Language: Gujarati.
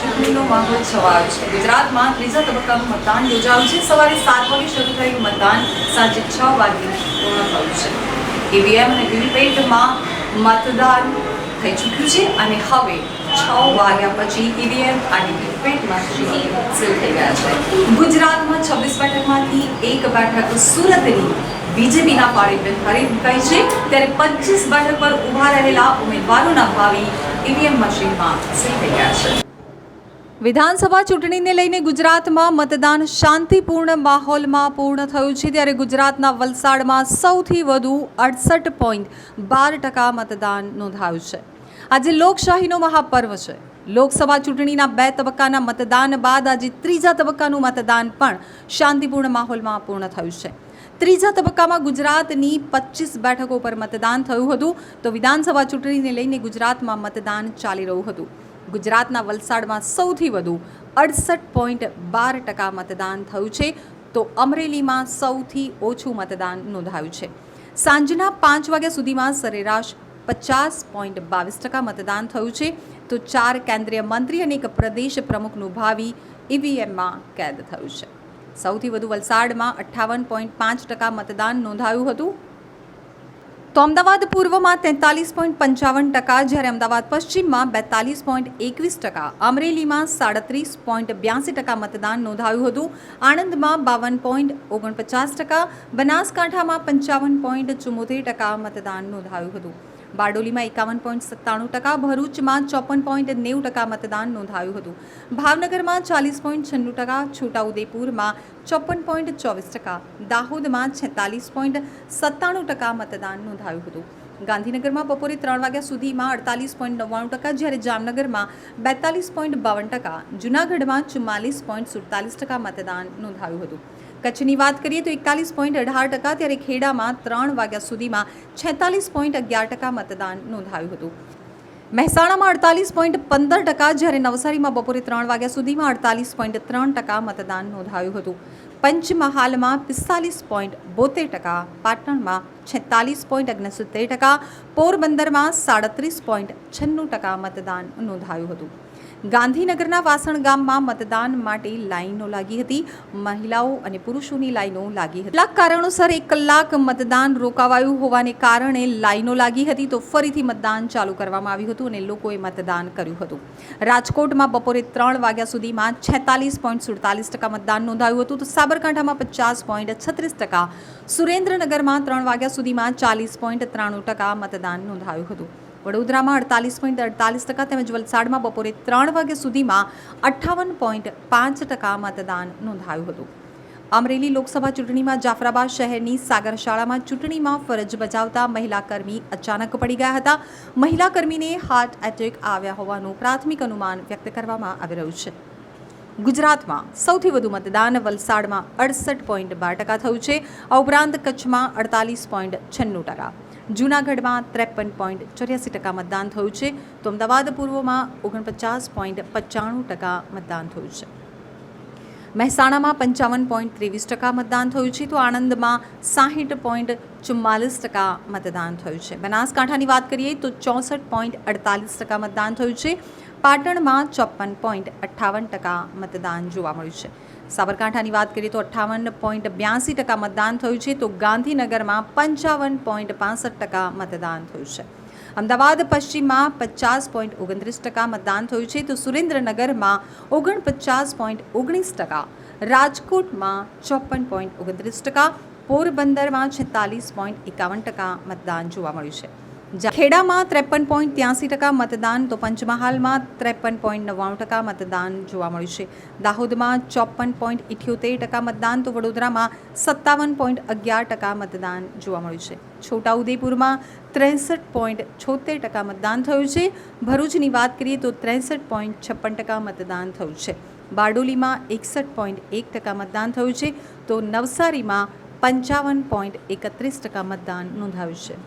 ચૂંટણીનો માહોલ છવાયો છે. ગુજરાતમાં ત્રીજા તબક્કાનું મતદાન યોજાયું છે. સવારે સાત વાગે શરૂ થયેલું મતદાન સાંજે છ વાગે પૂર્ણ થયું છે. ઈવીએમ અને વીવીપેટમાં મતદાન થઈ ચૂક્યું છે અને હવે છ વાગ્યા પછી ઈવીએમ અને વીવીપેટમાં સીલ થઈ ગયા છે. ગુજરાતમાં છવ્વીસ બેઠકમાંથી એક બેઠક સુરતની બીજેપીના પાળે હરી મુકાઈ છે. ત્યારે પચીસ બેઠક પર ઊભા રહેલા ઉમેદવારોના ભાવિ ઈવીએમ મશીનમાં સીલ રહ્યા છે. વિધાનસભા ચૂંટણીને લઈને ગુજરાતમાં મતદાન શાંતિપૂર્ણ માહોલમાં પૂર્ણ થયું છે. ત્યારે ગુજરાતના વલસાડમાં સૌથી વધુ અડસઠ પોઈન્ટ બાર ટકા મતદાન નોંધાયું છે. આજે લોકશાહીનો મહાપર્વ છે. લોકસભા ચૂંટણીના બે તબક્કાના મતદાન બાદ આજે ત્રીજા તબક્કાનું મતદાન પણ શાંતિપૂર્ણ માહોલમાં પૂર્ણ થયું છે. ત્રીજા તબક્કામાં ગુજરાતની પચીસ બેઠકો પર મતદાન થયું હતું. તો વિધાનસભા ચૂંટણીને લઈને ગુજરાતમાં મતદાન ચાલી રહ્યું હતું. ગુજરાતના વલસાડમાં સૌથી વધુ અડસઠ પોઈન્ટ બાર ટકા મતદાન થયું છે. તો અમરેલીમાં સૌથી ઓછું મતદાન નોંધાયું છે. સાંજના પાંચ વાગ્યા સુધીમાં સરેરાશ પચાસ પોઈન્ટ બાવીસ ટકા મતદાન થયું છે. તો ચાર કેન્દ્રીય મંત્રી અને એક પ્રદેશ પ્રમુખનું ભાવિ ઈવીએમમાં કેદ થયું છે. સૌથી વધુ વલસાડમાં અઠ્ઠાવન પોઈન્ટ પાંચ ટકા મતદાન નોંધાયું હતું. તો અમદાવાદ પૂર્વમાં તેતાલીસ પોઈન્ટ પંચાવન ટકા, જ્યારે અમદાવાદ પશ્ચિમમાં બેતાલીસ પોઈન્ટ એકવીસ ટકા, અમરેલીમાં સાડત્રીસ પોઈન્ટ બ્યાસી ટકા મતદાન નોંધાયું હતું. આણંદમાં બાવન પોઈન્ટ ઓગણપચાસ ટકા, બનાસકાંઠામાં પંચાવન પોઈન્ટ ચુમ્મોતેર ટકા મતદાન નોંધાયું હતું. બારડોલીમાં એકાવન પોઈન્ટ સત્તાણું ટકા, ભરૂચમાં ચોપન પોઈન્ટ નેવું ટકા મતદાન નોંધાયું હતું. ભાવનગરમાં ચાલીસ પોઈન્ટ છન્નું ટકા, છોટાઉદેપુરમાં ચોપન પોઈન્ટ ચોવીસ ટકા, દાહોદમાં છેતાલીસ પોઈન્ટ સત્તાણું ટકા મતદાન નોંધાયું હતું. ગાંધીનગરમાં બપોરે ત્રણ વાગ્યા સુધીમાં અડતાલીસ પોઈન્ટ નવ્વાણું ટકા, જ્યારે જામનગરમાં બેતાલીસ પોઈન્ટ બાવન ટકા, જૂનાગઢમાં ચુમ્માલીસ પોઈન્ટ સુડતાલીસ ટકા મતદાન નોંધાયું હતું. કચ્છની વાત કરીએ તો એકતાલીસ પોઈન્ટ અઢાર ટકા ત્યારે ખેડામાં ત્રણ વાગ્યા સુધીમાં છેતાલીસ પોઈન્ટ અગિયાર ટકા મતદાન નોંધાયું હતું. મહેસાણામાં અડતાલીસ પોઈન્ટ પંદર ટકા જ્યારે નવસારીમાં બપોરે ત્રણ વાગ્યા સુધીમાં અડતાલીસ પોઈન્ટ ત્રણ ટકા મતદાન નોંધાયું હતું. પંચમહાલમાં પિસ્તાલીસ પોઈન્ટ બોતેર ટકા, પાટણમાં છેતાલીસ પોઈન્ટ ઓગણસિત્તેર ટકા, પોરબંદરમાં સાડત્રીસ પોઈન્ટ છન્નું ટકા મતદાન નોંધાયું હતું. ગાંધીનગરના વાસણ ગામમાં મતદાન માટે લાઈનો લાગી હતી. મહિલાઓ અને પુરુષોની લાઈનો લાગી હતી. કેટલાક કારણોસર એક કલાક મતદાન રોકાવાયું હોવાને કારણે લાઈનો લાગી હતી તો ફરીથી મતદાન ચાલુ કરવામાં આવ્યું હતું અને લોકોએ મતદાન કર્યું હતું. રાજકોટમાં બપોરે ત્રણ વાગ્યા સુધીમાં છેતાલીસ પોઈન્ટ સુડતાલીસ ટકા મતદાન નોંધાયું હતું. તો સાબરકાંઠામાં પચાસ પોઈન્ટ છત્રીસ ટકા. સુરેન્દ્રનગરમાં ત્રણ વાગ્યા સુધીમાં ચાલીસ પોઈન્ટ ત્રાણું ટકા મતદાન નોંધાયું હતું. વડોદરામાં અડતાલીસ પોઈન્ટ અડતાલીસ ટકા તેમજ વલસાડમાં બપોરે ત્રણ વાગ્યા સુધીમાં અઠ્ઠાવન પોઈન્ટ પાંચ ટકા મતદાન નોંધાયું હતું. અમરેલી લોકસભા ચૂંટણીમાં જાફરાબાદ શહેરની સાગર શાળામાં ચૂંટણીમાં ફરજ બજાવતા મહિલા કર્મી અચાનક પડી ગયા હતા. મહિલા કર્મીને હાર્ટ એટેક આવ્યા હોવાનું પ્રાથમિક અનુમાન વ્યક્ત કરવામાં આવી રહ્યું છે. ગુજરાતમાં સૌથી વધુ મતદાન વલસાડમાં અડસઠ પોઈન્ટ બાર ટકા થયું છે. આ ઉપરાંત કચ્છમાં અડતાલીસ પોઈન્ટ છન્નું ટકા. જૂનાગઢમાં ત્રેપન પોઈન્ટ ચોર્યાસી ટકા મતદાન થયું છે. તો અમદાવાદ પૂર્વમાં ઓગણપચાસ પોઈન્ટ પંચાણું ટકા મતદાન થયું છે. મહેસાણામાં પંચાવન પોઈન્ટ ત્રેવીસ ટકા મતદાન થયું છે. તો આણંદમાં સાહીઠ પોઈન્ટ ચુમ્માલીસ ટકા મતદાન થયું છે. બનાસકાંઠાની વાત કરીએ તો ચોસઠ પોઈન્ટ અડતાલીસ ટકા મતદાન થયું છે. પાટણમાં ચોપન પોઈન્ટ અઠ્ઠાવન ટકા મતદાન જોવા મળ્યું છે. સાબરકાંઠાની વાત કરીએ તો અઠ્ઠાવન પોઈન્ટ બ્યાસી ટકા મતદાન થયું છે તો ગાંધીનગરમાં પંચાવન પોઈન્ટ પાસઠ ટકા મતદાન થયું છે. અમદાવાદ પશ્ચિમમાં પચાસ પોઈન્ટ ઓગણત્રીસ ટકા મતદાન થયું છે તો સુરેન્દ્રનગરમાં ઓગણપચાસ પોઈન્ટ ઓગણીસ ટકા, રાજકોટમાં ચોપન પોઈન્ટ ઓગણત્રીસ ટકા, પોરબંદરમાં છેતાલીસ પોઈન્ટ એકાવન ટકા મતદાન જોવા મળ્યું છે. ખેડામાં ત્રેપન પોઈન્ટ ત્યાંસી ટકા મતદાન, તો પંચમહાલમાં ત્રેપન પોઈન્ટ નવ્વાણું ટકા મતદાન જોવા મળ્યું છે. દાહોદમાં ચોપન પોઈન્ટ ઇઠ્યોતેર ટકા મતદાન, તો વડોદરામાં સત્તાવન પોઈન્ટ અગિયાર ટકા મતદાન જોવા મળ્યું છે. છોટાઉદેપુરમાં ત્રેસઠ પોઈન્ટ છોતેર ટકા મતદાન થયું છે. ભરૂચની વાત કરીએ તો ત્રેસઠ પોઈન્ટ છપ્પન ટકા મતદાન થયું છે. બારડોલીમાં એકસઠ પોઈન્ટ એક ટકા મતદાન થયું છે. તો નવસારીમાં પંચાવન પોઈન્ટ એકત્રીસ ટકા મતદાન નોંધાયું છે.